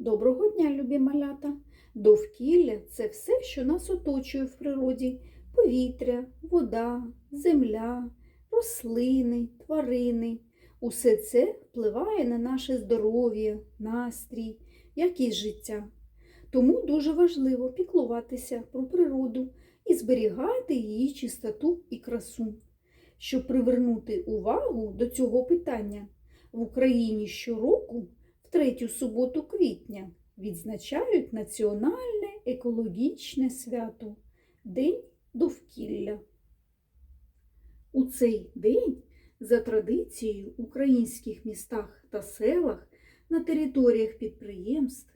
Доброго дня, любі малята! Довкілля це все, що нас оточує в природі: повітря, вода, земля, рослини, тварини. Усе це впливає на наше здоров'я, настрій, якість життя. Тому дуже важливо піклуватися про природу і зберігати її чистоту і красу. Щоб привернути увагу до цього питання, в Україні щороку в третю суботу квітня відзначають Національне екологічне свято День довкілля. У цей день за традицією в українських містах та селах на територіях підприємств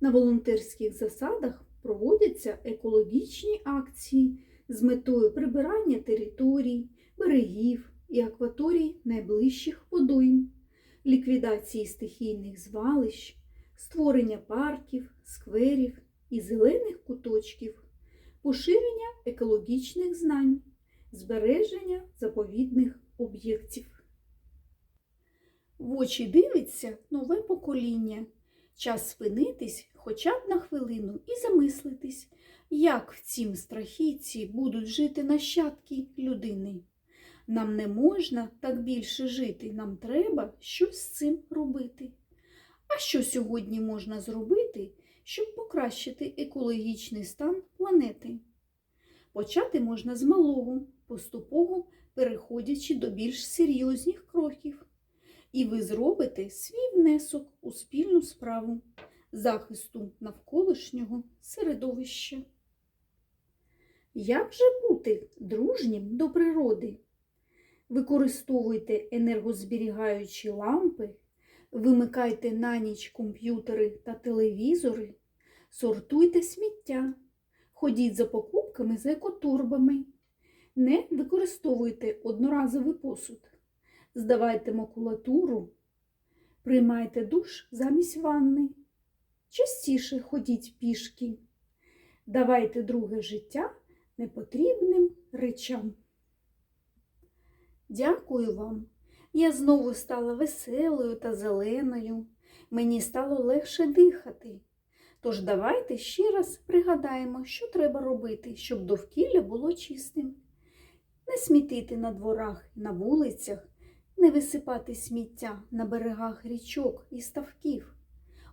на волонтерських засадах проводяться екологічні акції з метою прибирання територій, берегів і акваторій найближчих водойм, ліквідації стихійних звалищ, створення парків, скверів і зелених куточків, поширення екологічних знань, збереження заповідних об'єктів. В очі дивиться нове покоління. Час спинитись хоча б на хвилину і замислитись, як в цім страхітці будуть жити нащадки людини. Нам не можна так більше жити, нам треба щось з цим робити. А що сьогодні можна зробити, щоб покращити екологічний стан планети? Почати можна з малого, поступово переходячи до більш серйозних кроків. І ви зробите свій внесок у спільну справу захисту навколишнього середовища. Як же бути дружнім до природи? Використовуйте енергозберігаючі лампи, вимикайте на ніч комп'ютери та телевізори, сортуйте сміття, ходіть за покупками з екотурбами, не використовуйте одноразовий посуд, здавайте макулатуру, приймайте душ замість ванни, частіше ходіть пішки, давайте друге життя непотрібним речам. Дякую вам. Я знову стала веселою та зеленою. Мені стало легше дихати. Тож давайте ще раз пригадаємо, що треба робити, щоб довкілля було чистим. Не смітити на дворах на вулицях, не висипати сміття на берегах річок і ставків,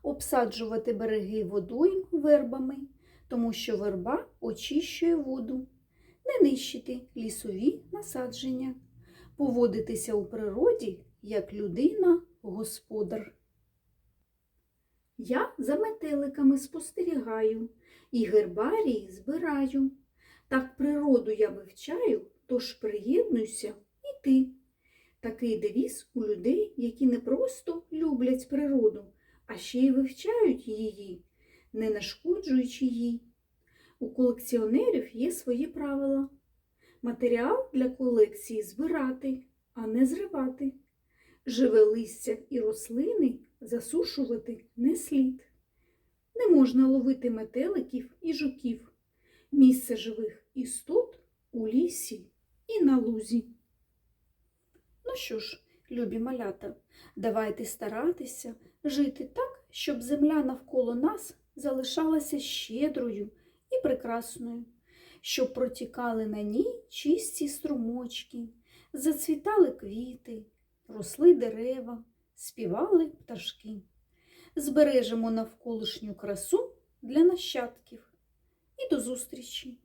обсаджувати береги водойм вербами, тому що верба очищує воду, не нищити лісові насадження поводитися у природі як людина-господар. Я за метеликами спостерігаю і гербарії збираю. Так природу я вивчаю, тож приєднуйся і ти. Такий девіз у людей, які не просто люблять природу, а ще й вивчають її, не нашкоджуючи їй. У колекціонерів є свої правила. Матеріал для колекції збирати, а не зривати. Живе листя і рослини засушувати не слід. Не можна ловити метеликів і жуків. Місце живих істот у лісі і на лузі. Ну що ж, любі малята, давайте старатися жити так, щоб земля навколо нас залишалася щедрою і прекрасною щоб протікали на ній чисті струмочки, зацвітали квіти, росли дерева, співали пташки. Збережемо навколишню красу для нащадків. І до зустрічі!